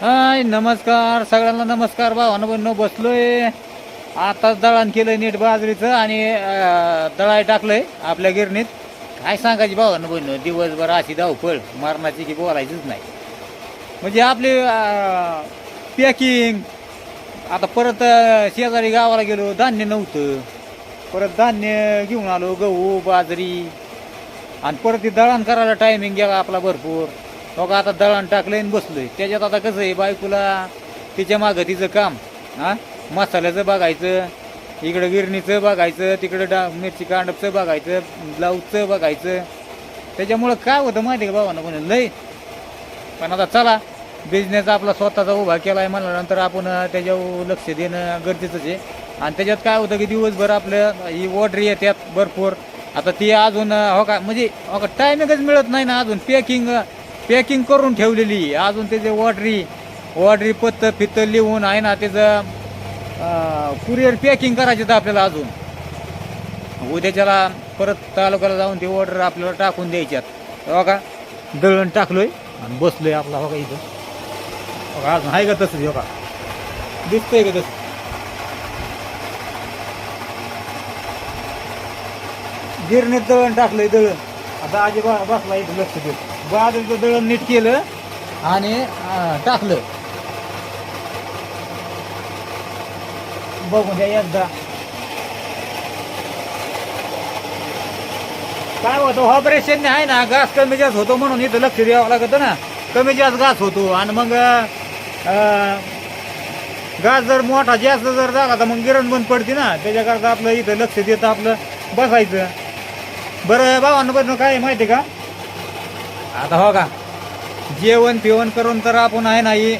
हाय नमस्कार. सगळ्यांना नमस्कार भावानं बहिणं बसलोय. आताच दळण केलंय नीट बाजरीचं आणि दळाय टाकलंय आपल्या गिरणीत. काय सांगायची भावानं बहिणं दिवसभर अशी धावपळ मारणाची की बोलायचीच नाही. म्हणजे आपली पॅकिंग आता परत शेजारी गावाला गेलो धान्य नव्हतं. परत धान्य घेऊन आलो गहू बाजरी. आणि परत ते दळण करायला टायमिंग गेला आपला भरपूर. बघ आता दळण टाकलंय आणि बसलोय. त्याच्यात आता कसं आहे बायकोला तिच्या मागं तिचं काम हा? मसाल्याचं बघायचं इकडं गिरणीचं बघायचं तिकडं डा मिरची कांडपचं बघायचं ब्लाऊजचं बघायचं. त्याच्यामुळं काय होतं माहिती आहे का भावानं? म्हणून लय. पण आता चला बिझनेस आपला स्वतःचा उभा केला आहे म्हणल्यानंतर आपण त्याच्यावर लक्ष देणं गरजेचंच आहे. आणि त्याच्यात काय होतं की दिवसभर आपलं ही ऑर्डर येतात भरपूर. आता ती अजून हो का म्हणजे हो का टायमिंगच मिळत नाही ना अजून. पॅकिंग पॅकिंग करून ठेवलेली. अजून त्याचे वॉटरी वॉटरी पत्त फित्त लिहून आहे ना त्याचं कुरिअर पॅकिंग करायचे तर आपल्याला अजून. उद्याच्याला परत तालुक्याला जाऊन ती ऑर्डर आपल्याला टाकून द्यायच्यात बघा दळण टाकलोय आणि बसलोय आपला बघा इथं. बघा अजून आहे का तसंच बघा. का दिसतंय का तसं? गिरणीत दळण टाकलंय दळण. आता आजी बा बसला इथं लक्ष देतो बाजरीचं दळण नीट केलं आणि टाकलं. बघू द्या एकदा. काय होतं ऑपरेशन आहे ना घास कमी जास्त होतो म्हणून इथं लक्ष द्यावं लागतं ना. कमी जास्त घास होतो आणि मग घास जर मोठा जास्त जर झाला तर मग गिरण बंद पडते ना. त्याच्याकरता आपलं इथं लक्ष देतं आपलं बसायचं. बरं भावानं बरं काय माहिती आहे का? आता हो का? जेवण पिवण करून तर आपण आहे नाही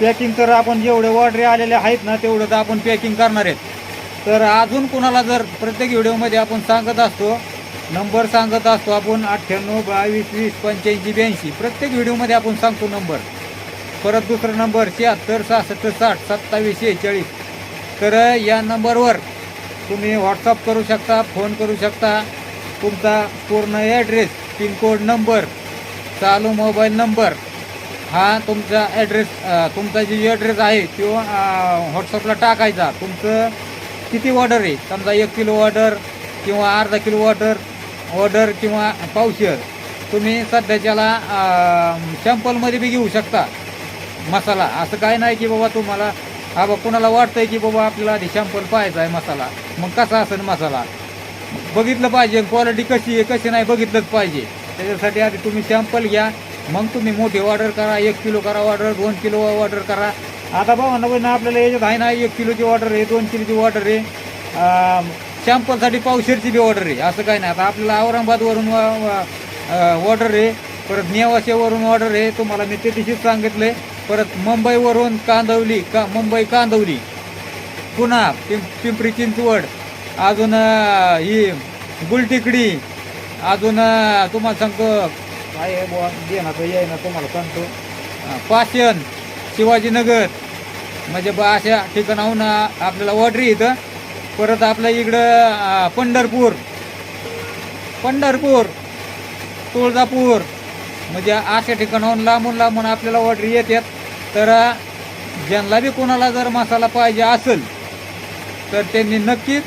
पॅकिंग तर आपण जेवढे ऑर्डरी आलेले आहेत ना तेवढं तर आपण पॅकिंग करणार आहेत. तर अजून कुणाला जर प्रत्येक व्हिडिओमध्ये आपण सांगत असतो नंबर सांगत असतो आपण अठ्ठ्याण्णव बावीस वीस पंच्याऐंशी ब्याऐंशी प्रत्येक व्हिडिओमध्ये आपण सांगतो नंबर. परत दुसरा नंबर शहात्तर सहासष्ट साठ सत्तावीस शेहेचाळीस. तर या नंबरवर तुम्ही व्हॉट्सअप करू शकता फोन करू शकता. तुमचा पूर्ण ॲड्रेस पिनकोड नंबर चालू मोबाईल नंबर हा तुमचा ॲड्रेस तुमचा जे ॲड्रेस आहे तो व्हॉट्सअपला टाकायचा. तुमचं किती ऑर्डर आहे? समजा एक किलो ऑर्डर किंवा अर्धा किलो ऑर्डर ऑर्डर किंवा पावशर तुम्ही सध्याच्याला सॅम्पलमध्ये बी घेऊ शकता मसाला. असं काय नाही की बाबा तुम्हाला हा बा कुणाला वाटतंय की बाबा आपल्याला आधी शॅम्पल पाहायचा आहे मसाला. मग कसा असेल मसाला? बघितलं पाहिजे क्वालिटी कशी आहे कशी नाही बघितलंच पाहिजे. त्याच्यासाठी आधी तुम्ही सॅम्पल घ्या मग तुम्ही मोठी ऑर्डर करा एक किलो करा ऑर्डर दोन किलो ऑर्डर करा. आता भावांना बहिणं आपल्याला याच्यात आहे ना एक किलोची ऑर्डर आहे दोन किलोची ऑर्डर आहे. सॅम्पलसाठी पावशेरची बी ऑर्डर आहे असं काही नाही. आता आपल्याला औरंगाबादवरून ऑर्डर आहे परत नेवाशेवरून ऑर्डर आहे. तुम्हाला मी ते सांगितलं आहे परत मुंबईवरून कांदवली का मुंबई कांदवली पुन्हा पिं पिंपरी चिंचवड अजून ही गुलटिकडी अजून तुम्हाला सांगतो. काय आहे बुवा? दे ना तर ये ना तुम्हाला सांगतो. पाषण शिवाजीनगर. म्हणजे बा अशा ठिकाणाहून आपल्याला ऑर्डर इथं. परत आपल्या इकडं पंढरपूर. पंढरपूर तुळजापूर. म्हणजे अशा ठिकाणाहून लांबून लांबून आपल्याला ऑर्डर येतात तर ज्यांना बी कोणाला जर मसाला पाहिजे असेल तर त्यांनी नक्कीच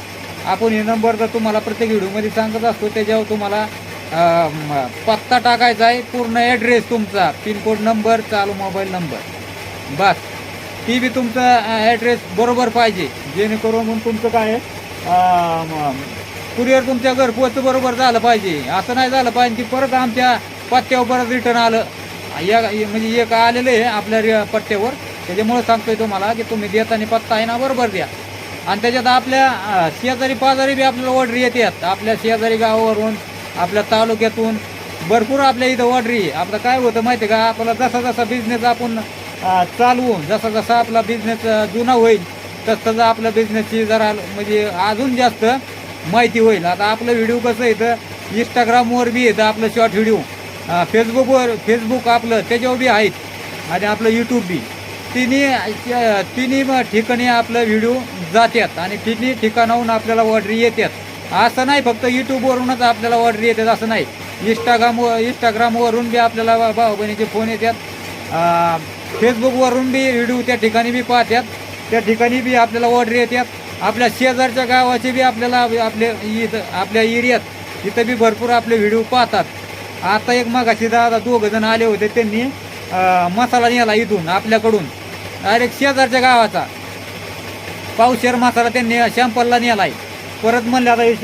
आपण हे नंबर जर तुम्हाला प्रत्येक व्हिडिओमध्ये सांगत असतो त्याच्यावर तुम्हाला पत्ता टाकायचा आहे पूर्ण ॲड्रेस तुमचा पिनकोड नंबर चालू मोबाईल नंबर बस. ती बी तुमचा ॲड्रेस बरोबर पाहिजे. जेणेकरून म्हणून तुमचं काय कुरिअर तुमच्या घरपोच बरोबर झालं पाहिजे. असं नाही झालं पाहिजे की परत आमच्या पत्त्यावर परत रिटर्न आलं. या म्हणजे एक आलेलं आहे आपल्या पट्ट्यावर पत्त्यावर. त्याच्यामुळे सांगतोय तुम्हाला की तुम्ही देताना पत्ता आहे ना बरोबर द्या. आणि त्याच्यात आपल्या शेजारी पाजारी बी आपल्याला ऑर्डर येतात. आपल्या शेजारी गावावरून आपल्या तालुक्यातून. भरपूर आपल्या इथं ऑर्डर आपलं काय होतं माहिती आहे का? आपला जसा जसा बिझनेस आपण चालवून जसा जसा आपला बिझनेस जुना होईल तसं तसं आपल्या बिझनेसची जरा म्हणजे अजून जास्त माहिती होईल. आता आपलं व्हिडिओ कसं येतं इंस्टाग्रामवर बी येतं आपलं शॉर्ट व्हिडिओ फेसबुकवर फेसबुक आपलं त्याच्यावर बी आहेत. आणि आपलं यूट्यूब बी. तिन्ही तिन्ही म- ठिकाणी आपलं व्हिडिओ जातात आणि तिन्ही ठिकाणाहून आपल्याला ऑर्डरी येतात असं नाही फक्त यूट्यूबवरूनच आपल्याला ऑर्डरी येतात असं नाही. इंस्टाग्राम इंस्टाग्रामवरून बी आपल्याला भाऊ बहिणीचे फोन येतात फेसबुकवरून बी व्हिडिओ त्या ठिकाणी बी पाहतात त्या ठिकाणी बी आपल्याला ऑर्डरी येतात आपल्या शेजारच्या गावाचे बी आपल्याला आपले इथं आपल्या एरियात इथं बी भरपूर आपले व्हिडिओ पाहतात. आता एक मागाशी दादा दोघं जण आले होते त्यांनी मसाला नेला इथून आपल्याकडून. डायरेक्ट शेजारच्या गावाचा. पावशेर मसाला त्यांनी शॅम्पलला नेलाय. परत म्हणलं आता हे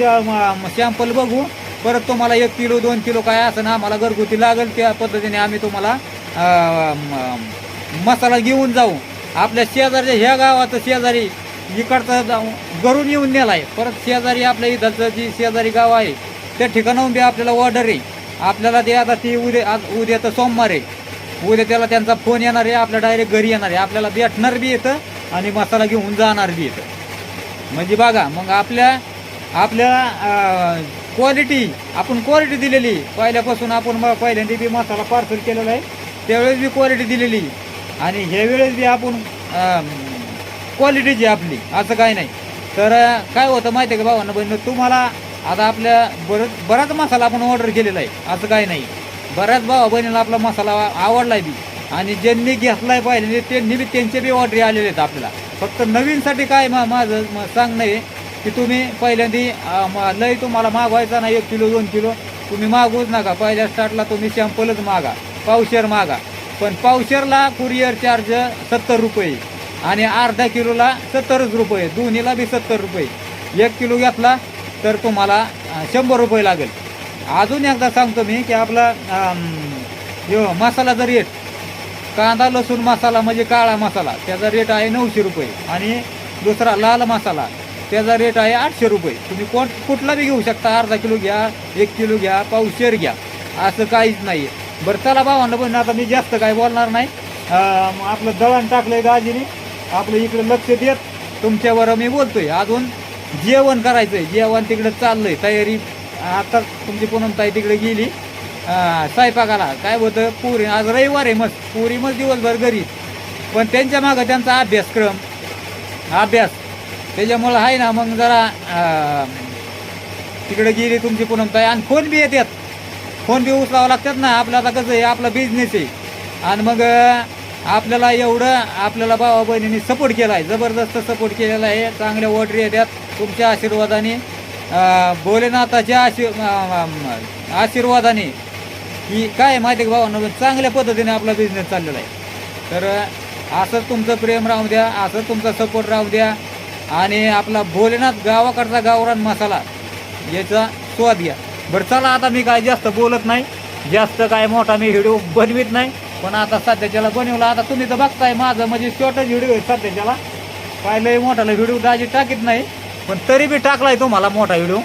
शॅम्पल बघू. परत तुम्हाला एक किलो दोन किलो काय असं ना आम्हाला घरगुती लागेल त्या पद्धतीने आम्ही तुम्हाला मसाला घेऊन जाऊ. आपल्या शेजारच्या ह्या गावाचं शेजारी इकडचं जाऊ घरून येऊन नेलाय. परत शेजारी आपल्या इथलचं जी शेजारी गाव आहे त्या ठिकाणाहून बी आपल्याला ऑर्डर आहे. आपल्याला ते आता ती उद्या आज उद्या तर सोमवार आहे. उद्या त्याला त्यांचा फोन येणार आहे आपल्या डायरेक्ट घरी येणार आहे. आपल्याला भेटणार बी येतं आणि मसाला घेऊन जाणार बी येतं म्हणजे बघा मग आपल्या आपल्या क्वालिटी आपण क्वालिटी दिलेली. पहिल्यापासून आपण मग पहिल्यांदा बी मसाला पार्सल केलेला आहे. त्यावेळेस बी क्वालिटी दिलेली. आणि ह्या वेळेस बी आपण क्वालिटीची आपली असं काय नाही. तर काय होतं माहिती आहे का भावांना बहिणी तुम्हाला आता आपल्या बरं बराच मसाला आपण ऑर्डर केलेला आहे. असं काय नाही. बऱ्याच भावा बहिणीला आपला मसाला आवडलाय बी. आणि ज्यांनी घेतलाय पाहिजे त्यांनी बी त्यांचे बी ऑर्डरी आलेले आहेत आपल्याला. फक्त नवीनसाठी काय मा माझं सांगणं आहे की तुम्ही पहिल्यांदी लई म- तुम्हाला मागवायचा ना एक किलो दोन किलो. तुम्ही मागूच नका. पहिल्या स्टार्टला तुम्ही सॅम्पलच मागा. पावशेर मागा. पण पावशेरला कुरिअर चार्ज सत्तर रुपये. आणि अर्धा किलोला सत्तरच रुपये. दोन्हीला बी सत्तर रुपये. एक किलो घेतला तर तुम्हाला शंभर रुपये लागेल. अजून एकदा सांगतो मी की आपला यो मसाला जर रेट कांदा लसूण मसाला म्हणजे काळा मसाला त्याचा रेट आहे नऊशे रुपये. आणि दुसरा लाल मसाला त्याचा रेट आहे आठशे रुपये. तुम्ही कोण कुठला बी घेऊ शकता अर्धा किलो घ्या एक किलो घ्या पावशेर घ्या असं काहीच नाही बरं चला भावांना पण आता मी जास्त काही बोलणार नाही. आपलं दळण टाकलंय दाजीने. आपलं इकडे लक्ष देत तुमच्यावर मी बोलतोय. अजून जेवण करायचंय. जेवण तिकडे चाललंय तयारी आता तुमची पूनम ताई तिकडे गेली. स्वयंपाकाला. काय होतं पुरी. आज रविवार आहे मस्त. पुरी मस्त दिवसभर घरी. पण त्यांच्या मागं त्यांचा अभ्यासक्रम. अभ्यास. त्याच्यामुळं आहे ना मग जरा तिकडे गेली तुमची पूनम ताई. आणि फोन बी येतात. फोन बी उचलावं लागतात ना. आपलं आता कसं आहे आपला बिझनेस आहे. आणि मग आपल्याला एवढं आपल्याला भावा बहिणींनी सपोर्ट केला आहे जबरदस्त सपोर्ट केलेला आहे. चांगल्या ऑर्डर येतात. तुमच्या आशीर्वादाने. भोलेनाथाच्या आशीर् आशीर्वादाने की काय माहिती आहे का चांगल्या पद्धतीने आपला बिझनेस चाललेला आहे. तर असं असंच तुमचं प्रेम राहू द्या असंच तुमचा सपोर्ट राहू द्या आणि आपला भोलेनाथ गावाकडचा गावरान मसाला याचा स्वाद घ्या. बरं चला आता मी काय जास्त बोलत नाही जास्त काय मोठा मी व्हिडिओ बनवित नाही पण आता सध्याच्याला बनवला आता तुम्ही तर बघताय माझं म्हणजे शॉर्टच व्हिडिओ आहे सध्याच्याला काय लय मोठाला व्हिडिओ दाजी टाकीत नाही. पण तरी बी टाकलाय तुम्हाला मोठा व्हिडिओ.